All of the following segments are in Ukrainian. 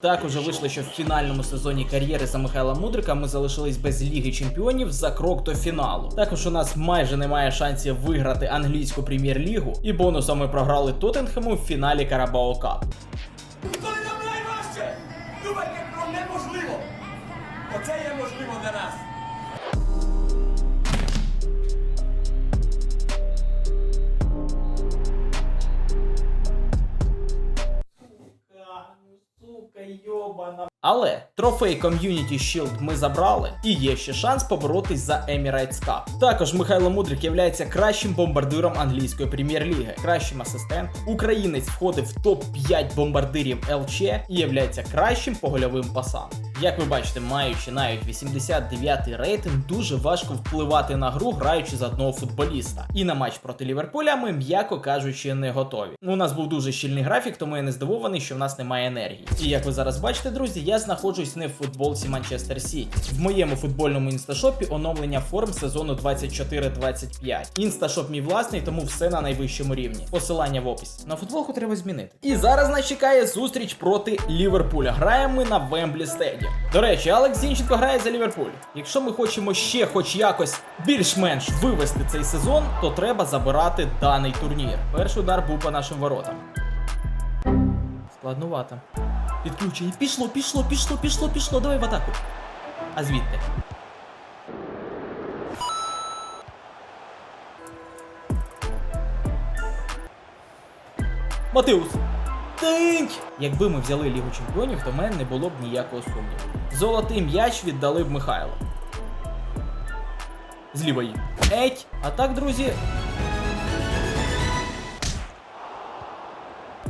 Також вийшло, що в фінальному сезоні кар'єри за Михайла Мудрика ми залишились без Ліги Чемпіонів за крок до фіналу. Також у нас майже немає шансів виграти англійську прем'єр-лігу, і бонусом ми програли Тоттенхему в фіналі Карабао Кап. Йобана. Але трофей Community Shield ми забрали, і є ще шанс поборотись за Emirates Cup. Також Михайло Мудрик є кращим бомбардиром англійської прем'єр-ліги, кращим асистентом. Українець входив в топ-5 бомбардирів ЛЧ і є кращим по гольовим пасам. Як ви бачите, маючи навіть 89-й рейтинг, дуже важко впливати на гру, граючи за одного футболіста. І на матч проти Ліверпуля ми, м'яко кажучи, не готові. У нас був дуже щільний графік, тому я не здивований, що в нас немає енергії. І як ви зараз бачите, друзі, я знаходжусь не в футболці Манчестер Сіті. В моєму футбольному інсташопі оновлення форм сезону 24-25. Інсташоп мій власний, тому все на найвищому рівні. Посилання в описі. На футболку треба змінити. І зараз нас чекає зустріч проти Ліверпуля. Граємо ми на Вемблі Стедіум. До речі, Алекс Зінченко грає за Ліверпуль. Якщо ми хочемо ще хоч якось більш-менш вивести цей сезон, то треба забирати даний турнір. Перший удар був по нашим воротам. Складнувато. Підключення. Пішло, пішло, пішло, пішло, пішло. Давай в атаку. А звідти? Матеус. Тинь! Якби ми взяли Лігу Чемпіонів, то в мене не було б ніякого сумніву. Золотий м'яч віддали б Михайло. Зліва їм. Еть! А так, друзі.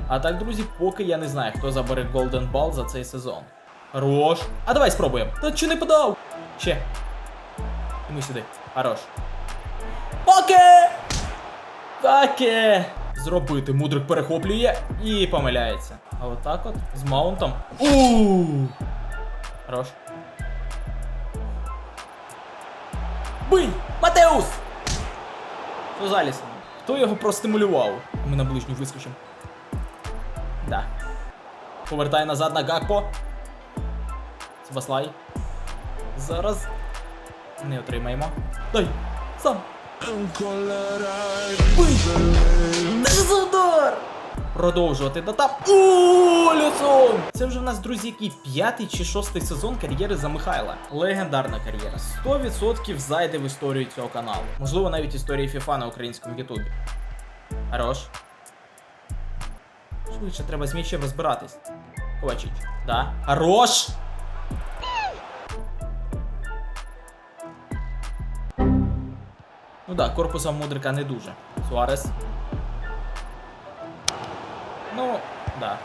А так, друзі, поки я не знаю, хто забере Golden Ball за цей сезон. Хорош. А давай спробуємо. Та чи не подав? Ще. Ми сюди. Хорош. Поке! Таке! Зробити. Мудрик перехоплює і помиляється. А отак от з маунтом. у Хорош. Бий! Матеус! Що з Алісом? Хто його простимулював? Ми на ближню вискочимо. Да. Повертай назад на Гакпо. Сбаслай. Зараз. Не отримаємо. Дай! Сам! Бий! Це ж за удар! Продовжувати та там. Це вже в нас, друзі, який п'ятий чи шостий сезон кар'єри за Михайла. Легендарна кар'єра. 100% зайде в історію цього каналу. Можливо, навіть історії FIFA на українському Ютубі. Хорош. Швидше треба з м'ячем розбиратись. Ковачич. Да. Хорош! Ну да, корпусом Мудрика не дуже. Суарес. Ну, да.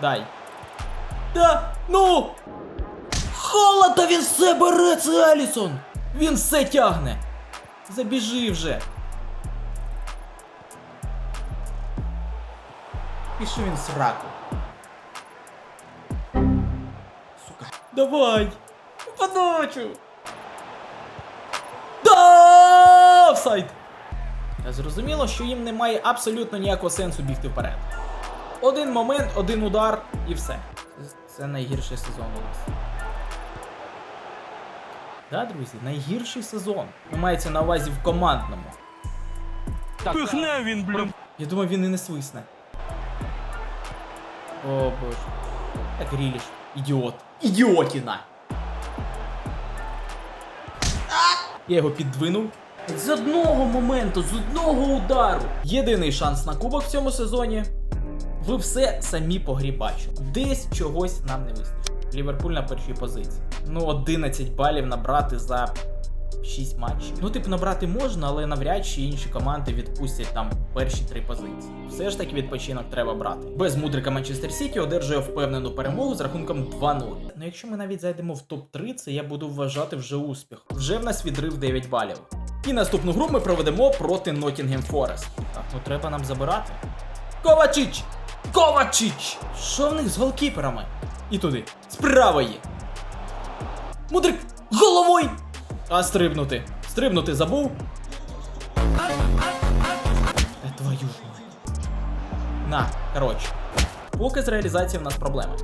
Дай. Да! Ну! Холода він все бере, це Алісон! Він все тягне! Забіжи вже! Пішов він сраку. Сука. Давай! Подачу! Да! Офсайд! Зрозуміло, що їм немає абсолютно ніякого сенсу бігти вперед. Один момент, один удар і все. Це- найгірший сезон у нас. Да, друзі, найгірший сезон. Ну, мається на увазі в командному. Пихне він, блін. Я думаю, він і не свисне. О боже. Гріліш. Ідіот. Ідіотіна. Я його піддвинув. З одного моменту, з одного удару. Єдиний шанс на кубок в цьому сезоні. Ви все самі по. Десь чогось нам не вистачить. Ліверпуль на першій позиції. Ну, 11 балів набрати за 6 матчів. Ну, типу, набрати можна, але навряд чи інші команди відпустять там перші три позиції. Все ж таки відпочинок треба брати. Без мудрика Манчестер Сіті одержує впевнену перемогу з рахунком 2-0. Ну, якщо ми навіть зайдемо в топ-3, це я буду вважати вже успіх. Вже в нас відрив 9 балів. І наступну гру ми проведемо проти Nottingham Forest. Так, ну треба нам забирати. Ковачич! Ковачич! Що в них з голкіперами? І туди. З правої. Мудрик! Головою! А стрибнути. Стрибнути забув. Та твою ж мать. На, коротше. Поки з реалізацією в нас проблеми.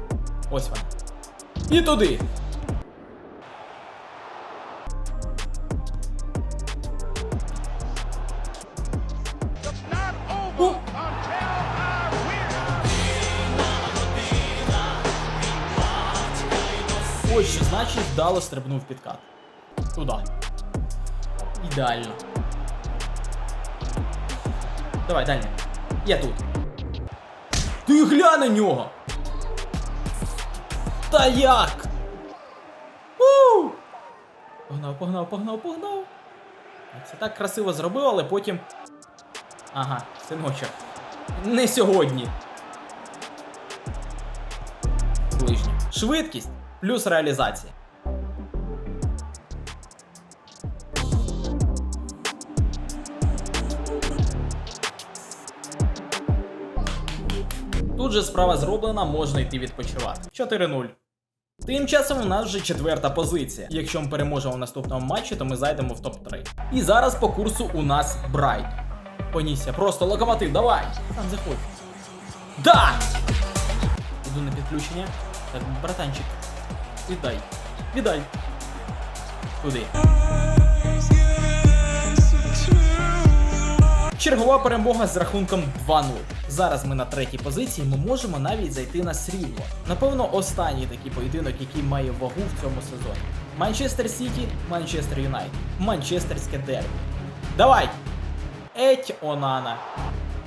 Ось вона. І туди. Ось що значить вдало стрибнув підкат. Туди. Ідеально. Давай, далі. Я тут. Ти глянь на нього! Та як? У! Погнав, погнав, погнав, погнав. Це так красиво зробив, але потім. Ага, синочок. Не сьогодні. Ближнє. Швидкість плюс реалізація. Тут же справа зроблена, можна йти відпочивати. 4-0. Тим часом у нас вже четверта позиція. Якщо ми переможемо в наступному матчі, то ми зайдемо в топ-3. І зараз по курсу у нас Брайт. Понісся, просто локомотив, давай! Там заходь. Да! Іду на підключення. Так, братанчик. Віддай. Віддай. Куди? Чергова перемога з рахунком 2-0. Зараз ми на третій позиції, ми можемо навіть зайти на срібло. Напевно, останній такий поєдинок, який має вагу в цьому сезоні. Манчестер Сіті, Манчестер Юнайтед, Манчестерське дербі. Давай! Еть Онана.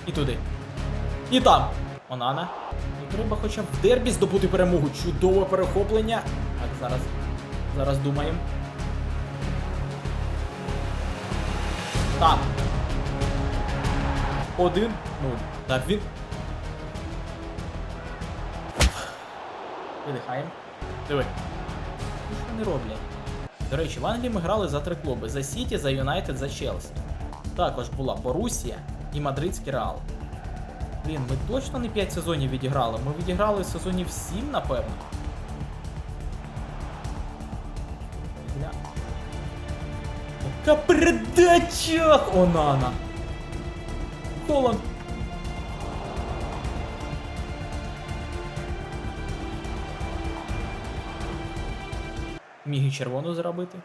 І туди. І там. Онана. Ну, треба хоча б в дербі здобути перемогу. Чудове перехоплення. Так, зараз. Зараз думаємо. Так. Один. Нуль. Так, він. Видихаємо. Диви. Ну, Що вони роблять? До речі, в Англії ми грали за три клуби: за Сіті, за Юнайтед, за Челсі. Також була Борусія і Мадридський Реал. Блін, ми точно не 5 сезонів відіграли. Ми відіграли сезонів 7, напевно. Гля. Яка передача! Онана! Холланд! Міг і червону зробити.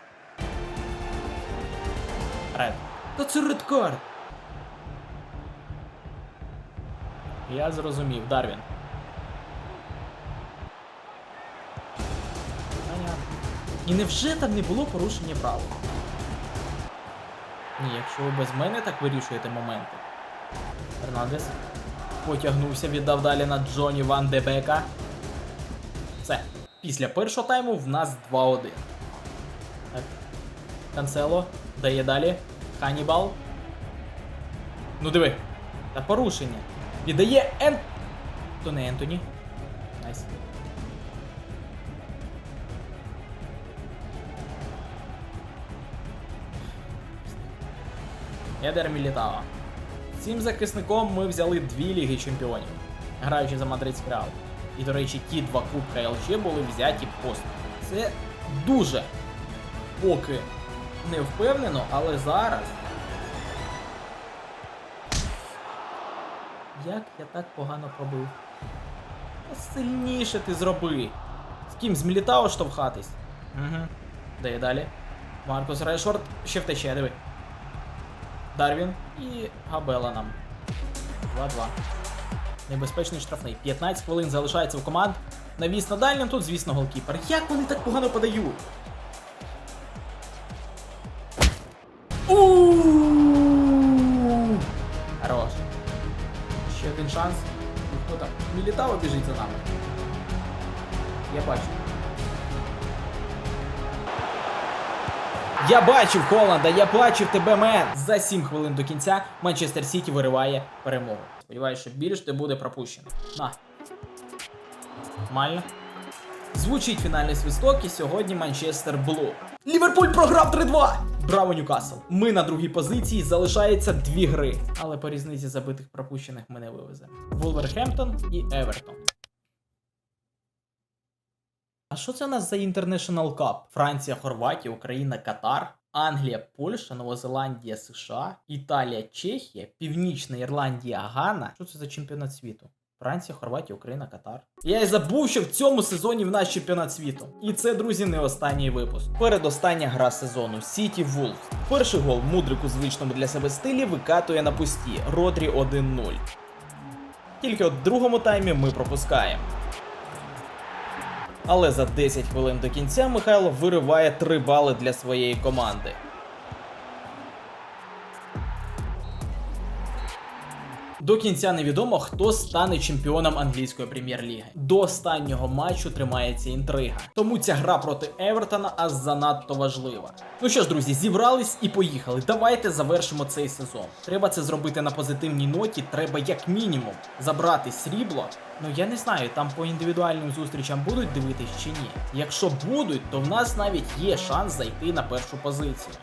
Ред. Та це редкард! Я зрозумів, Дарвін. І невже там не було порушення правил? Ні, якщо ви без мене так вирішуєте моменти. Фернандес потягнувся, віддав далі на Джоні Ван Дебека. Все. Після першого тайму в нас 2-1. Так. Канцело. Дає далі. Ханібал. Ну диви. Та порушення. Віддає Ен... То не Ентоні. Найс. Едер Мілітао. Цим захисником ми взяли дві ліги чемпіонів, граючи за Мадридський Реал. І, до речі, ті два кубка ЛЧ були взяті поспіль. Це дуже поки не впевнено, але зараз. Як я так погано пробив? Сильніше ти зроби. З ким з Мілітао штовхатись? Угу. Де далі? Маркус Решфорд ще втече, диви. Дарвін і Габела нам. 2-2. Небезпечний штрафний. 15 хвилин залишається у команд. Навіс на дальнім, тут, звісно, голкіпер. Як вони так погано подають? Хорош. Ще один шанс. Ну, Хто там? Мілітаво біжить за нами. Я бачу. Я бачив Холланда, я бачив тебе, мен! За 7 хвилин до кінця Манчестер Сіті вириває перемогу. Сподіваюсь, що більш не буде пропущено. На. Нормально. Звучить фінальний свисток, і сьогодні Манчестер Блу. Ліверпуль програв 3-2! Браво, Ньюкасл! Ми на другій позиції, залишається дві гри. Але по різниці забитих пропущених ми не вивеземо. Вулверхемптон і Евертон. А що це у нас за International Cup? Франція, Хорватія, Україна, Катар, Англія, Польща, Нова Зеландія, США, Італія, Чехія, Північна Ірландія, Гана. Що це за чемпіонат світу? Франція, Хорватія, Україна, Катар. Я й забув, що в цьому сезоні в нас чемпіонат світу. І це, друзі, не останній випуск. Передостання гра сезону Сіті Вулфс. Перший гол мудрику звичному для себе стилі викатує на пусті. Родрі 1-0. Тільки от в другому таймі ми пропускаємо. Але за 10 хвилин до кінця Михайло вириває три бали для своєї команди. До кінця невідомо, хто стане чемпіоном англійської прем'єр-ліги. До останнього матчу тримається інтрига. Тому ця гра проти Евертона аж занадто важлива. Ну що ж, друзі, зібрались і поїхали. Давайте завершимо цей сезон. Треба це зробити на позитивній ноті. Треба як мінімум забрати срібло. Ну я не знаю, там по індивідуальним зустрічам будуть дивитись чи ні. Якщо будуть, то в нас навіть є шанс зайти на першу позицію.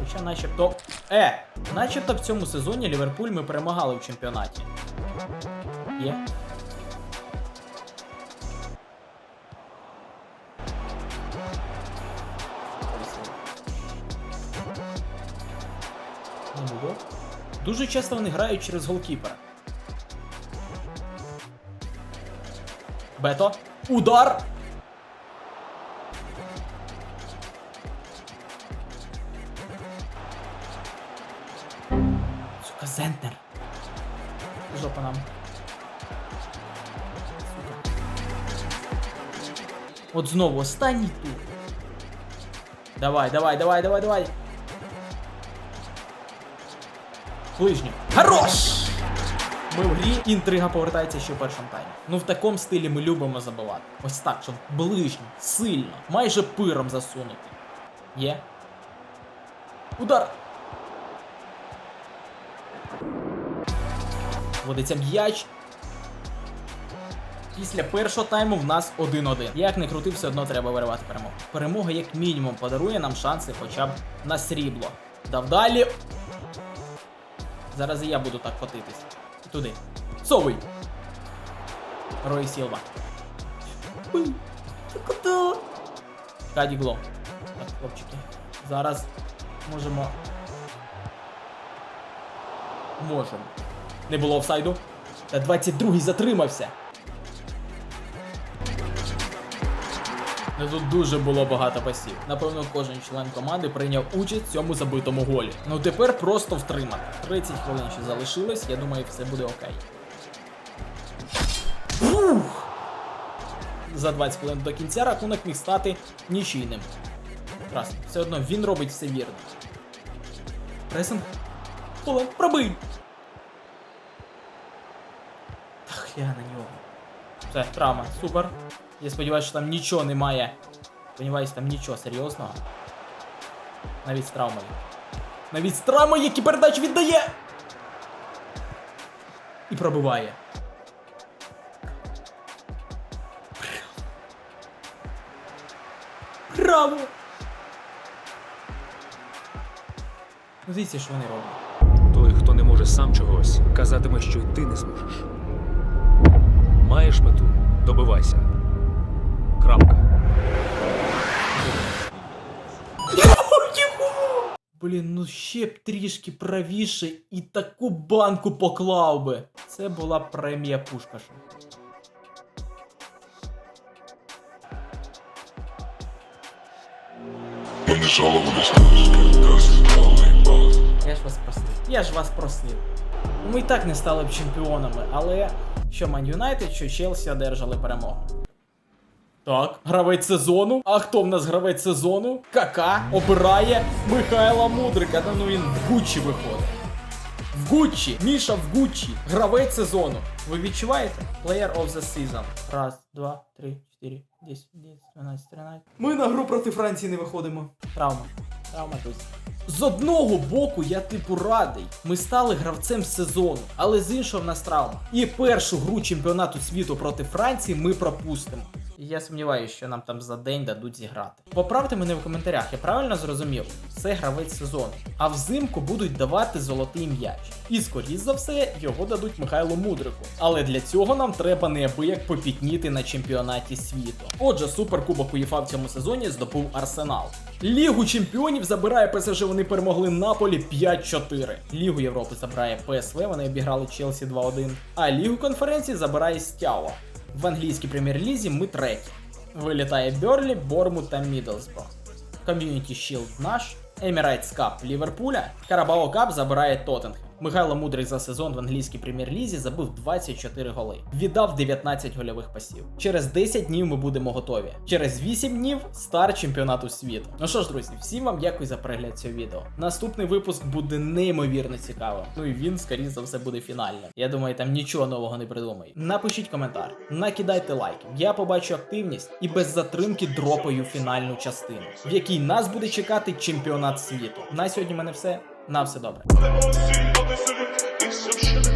Хоча начебто. Е! Начебто в цьому сезоні Ліверпуль ми перемагали в чемпіонаті. Є. Дуже часто вони грають через голкіпера. Бето. Удар! Сука, Зентнер. Жопа нам. От знову останній тур. Давай, давай, давай, давай, давай. Ближньо. Хорош! Ми в грі, інтрига повертається ще в першому таймі. Ну в такому стилі ми любимо забивати. Ось так, щоб ближньо, сильно, майже пиром засунути. Є. Удар! Водиться м'яч. Після першого тайму в нас 1-1. Як не крути, все одно треба виривати перемогу. Перемога, як мінімум, подарує нам шанси хоча б на срібло. Дав далі. Зараз і я буду так котитись. Туди. Совий. Рой Сілва. Ой, Каді Гло. Так, хлопчики. Зараз можемо. Можемо. Не було офсайду. Та 22-й затримався. Ну тут дуже було багато пасів. Напевно, кожен член команди прийняв участь в цьому забитому голі. Ну тепер просто втримати. 30 хвилин ще залишилось, я думаю, все буде окей. Фух! За 20 хвилин до кінця рахунок міг стати нічийним. Красно. Все одно він робить все вірно. Пресинг. Поле, пробий! Ах, я на нього. Все, травма, супер. Я сподіваюся, що там нічого немає. Сподіваюся, там нічого серйозного. Навіть з травмою. Навіть з травмою, які передачі віддає! І пробиває. Браво! Ну, Дивіться, що вони роблять. Не може сам чогось, казатиме, що й ти не зможеш. Маєш мету, добивайся. Крапка. Блін, ну ще б трішки правіше і таку банку поклав би. Це була премія Пушкаша. News get dust, all ain't balls. Я ж вас просив. Я ж вас просив. Ми і так не стали б чемпіонами, але що Ман Юнайтед, що Челсі одержали перемогу. Так, гравець сезону. А хто в нас гравець сезону? Кака обирає Михайла Мудрика. Та ну він в Гуччі виходить. В Гуччі! Міша в Гуччі! Гравець сезону. Ви відчуваєте? Player of the season. Раз, два, три, чотири, десять, десять, дванадцять, тринадцять. Ми на гру проти Франції не виходимо. Травма. Травма тут. З одного боку, я типу радий. Ми стали гравцем сезону, але з іншого в нас травма. І першу гру чемпіонату світу проти Франції ми пропустимо. Я сумніваюся, що нам там за день дадуть зіграти. Поправте мене в коментарях, я правильно зрозумів? Це гравець сезону. А взимку будуть давати золотий м'яч. І скоріш за все його дадуть Михайлу Мудрику. Але для цього нам треба неабияк попітніти на чемпіонаті світу. Отже, суперкубок УЄФА в цьому сезоні здобув Арсенал. Лігу чемпіонів забирає ПСЖ, вони перемогли Наполі 5-4. Лігу Європи забирає ПСВ, вони обіграли Челсі 2-1. А Лігу конференції забирає Стява. В англійській прем'єр-лізі ми треті. Вилітає Берлі, Бормут та Мідлсбро. Ком'юніті Shield наш, Emirates Cup Ліверпуля, Карабао Кап забирає Тоттенхем. Михайло Мудрик за сезон в англійській прем'єр-лізі забив 24 голи, віддав 19 гольових пасів. Через 10 днів ми будемо готові. Через 8 днів старт чемпіонату світу. Ну що ж, друзі, всім вам дякую за перегляд цього відео. Наступний випуск буде неймовірно цікавим. Ну і він, скоріше за все, буде фінальним. Я думаю, там нічого нового не придумаю. Напишіть коментар, накидайте лайки. Я побачу активність і без затримки дропаю фінальну частину, в якій нас буде чекати чемпіонат світу. На сьогодні мене все. На все добре. Осінь понесені, і все